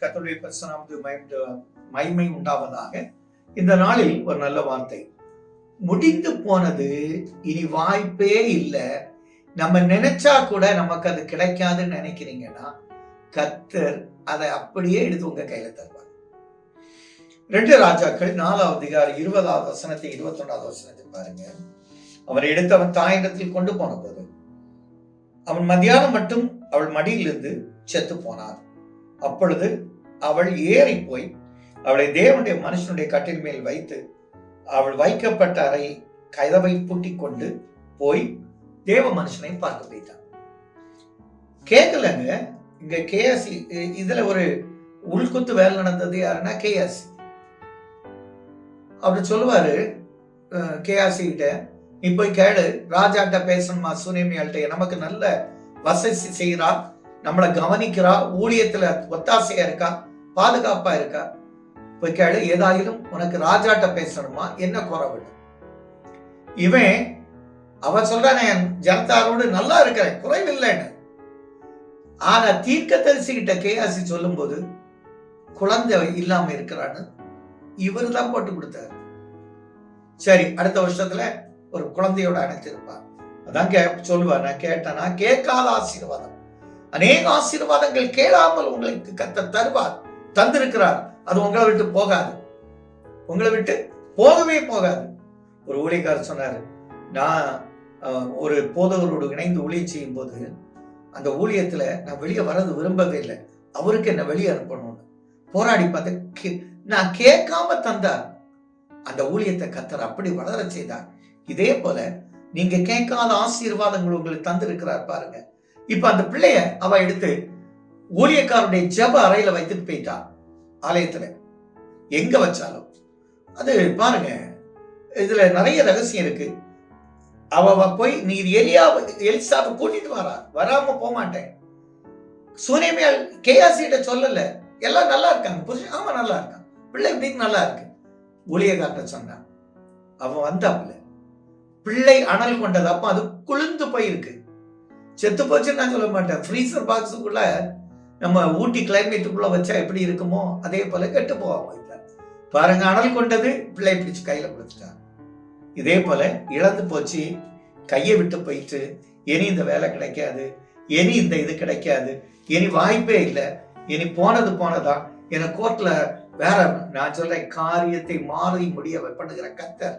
கத்தருடைய பிரசனாமது மைமை உண்டாவதாக. இந்த நாளில் ஒரு நல்ல வார்த்தை. முடிந்து போனது இனி வாய்ப்பே இல்லை. நம்ம நினைச்சா கூட நமக்கு அது கிடைக்காதுன்னு நினைக்கிறீங்கன்னா கத்தர் அதை அப்படியே எடுத்து உங்க கையில தருவார். ரெண்டு ராஜாக்கள் நாலாவது அதிகாரம் இருபதாவது வசனத்தை இருபத்தி ஒன்றாவது வசனத்தை பாருங்க. அவரை எடுத்து அவன் தாயிடத்தில் கொண்டு போன போது அவன் மத்தியானம் மட்டும் அவள் மடியிலிருந்து செத்து போனார் அப்பொழுது அவள் ஏறி போய் அவளை தேவனுடைய மனுஷனுடைய கட்டில் மேல் வைத்து அவள் வைக்கப்பட்ட அறை கதவை பூட்டி கொண்டு போய் தேவ மனுஷனை பார்க்க வைத்தான் கேட்கலங்க இங்க கேஎஸ் இதுல ஒரு உள்குத்து வேலை நடந்தது யாருன்னா கேஎஸ். அப்படி சொல்லுவாரு கேஆர்சி கிட்ட நீ போய் கேளு ராஜாட்ட பேசணுமா சுனேமியாள்கிட்ட நமக்கு நல்ல வசதி செய்கிறா நம்மளை கவனிக்கிறா ஊழியத்துல ஒத்தாசையா இருக்கா பாதுகாப்பா இருக்கா? போய் கேளு ஏதாயிலும் உனக்கு ராஜாட்ட பேசணுமா? என்ன குறவு இவன் அவன் என் ஜனத்தாரோடு நல்லா இருக்கிறேன் குறைவில்லைன்னு. ஆனா தீர்க்க தரிசிக்கிட்ட கேஆசி சொல்லும் போது குழந்தை இல்லாம இருக்கிறான்னு இவர் தான் போட்டு கொடுத்தாரு. சரி அடுத்த வருஷத்துல ஒரு குழந்தையோட அணைச்சிருப்பார் அதான் கே சொல்லுவார் நான் கேட்டேன்னா கேட்காத ஆசீர்வாதம். அநேக ஆசீர்வாதங்கள் கேளாமல் உங்களுக்கு கத்த தருவார். தந்திருக்கிறார். அது உங்களை விட்டு போகாது. உங்களை விட்டு போகவே போகாது. ஒரு ஊழியக்காரர் சொன்னார் நான் ஒரு போதவரோடு இணைந்து ஊழியம் செய்யும் போது அந்த ஊழியத்தில் நான் வெளியே வரது விரும்பவே இல்லை. அவருக்கு என்னை வெளியே அனுப்பணும்னு. போராடி பார்த்து நான் கேட்காம தந்தார். அந்த ஊழியத்தை கத்தர் அப்படி வளர செய்தார். இதே போல நீங்க கேட்காத ஆசீர்வாதங்கள் உங்களுக்கு தந்திருக்கிறார் பாருங்க. இப்ப அந்த பிள்ளைய அவ எடுத்து ஊழியக்காரனுடைய ஜப அறையில வைத்துட்டு போயிட்டான். ஆலயத்துல. எங்க வச்சாலும். அது பாருங்க இதுல நிறைய ரகசியம் இருக்கு. அவ போய் நீர் எலியா எலிசாவை கூட்டிட்டு வரா வராம போக மாட்டேன். சூரியமையால் கேஆசிட்ட சொல்லல. எல்லாம் நல்லா இருக்காங்க. புருஷன் ஆமா நல்லா இருக்கான். பிள்ளை இப்படின்னு நல்லா இருக்கு. ஊழியக்கார்ட்ட சொன்னான். அவன் வந்தாப்புல. பிள்ளை அனல் கொண்டது. அப்ப அது குளிர்ந்து போயிருக்கு. செத்து போச்சுன்னு நான் சொல்ல மாட்டேன். ஃப்ரீசர் பாக்ஸுக்குள்ள நம்ம ஊட்டி கிளைமேட்டுக்குள்ள வச்சா எப்படி இருக்குமோ அதே போல கெட்டு போவாங்க பாருங்க அனல் கொண்டது பிள்ளை பிடிச்சு கையில கொடுத்துட்டான் இதே போல இழந்து போச்சு கையை விட்டு போயிட்டு இனி இந்த வேலை கிடைக்காது இனி இந்த இது கிடைக்காது இனி வாய்ப்பே இல்லை இனி போனது போனதா? என கோர்ட்ல வேற நான் சொல்றேன் காரியத்தை மாறி முடிய பண்ணுகிற கத்தர்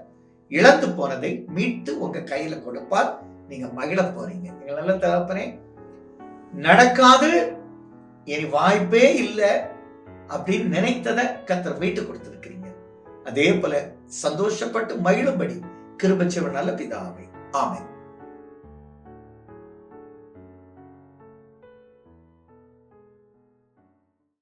இழந்து போனதை மீட்டு உங்க கையில கொடுப்பார். நீங்க மகிழ போறீங்க. நீங்க நல்ல தகப்பனே நடக்காது இனி வாய்ப்பே இல்லை அப்படின்னு நினைத்ததை கத்தர் மீட்டு கொடுத்திருக்கிறீங்க. அதே போல சந்தோஷப்பட்டு மகிழும்படி கிருபச்சவன் நல்ல பிதாவே. ஆமை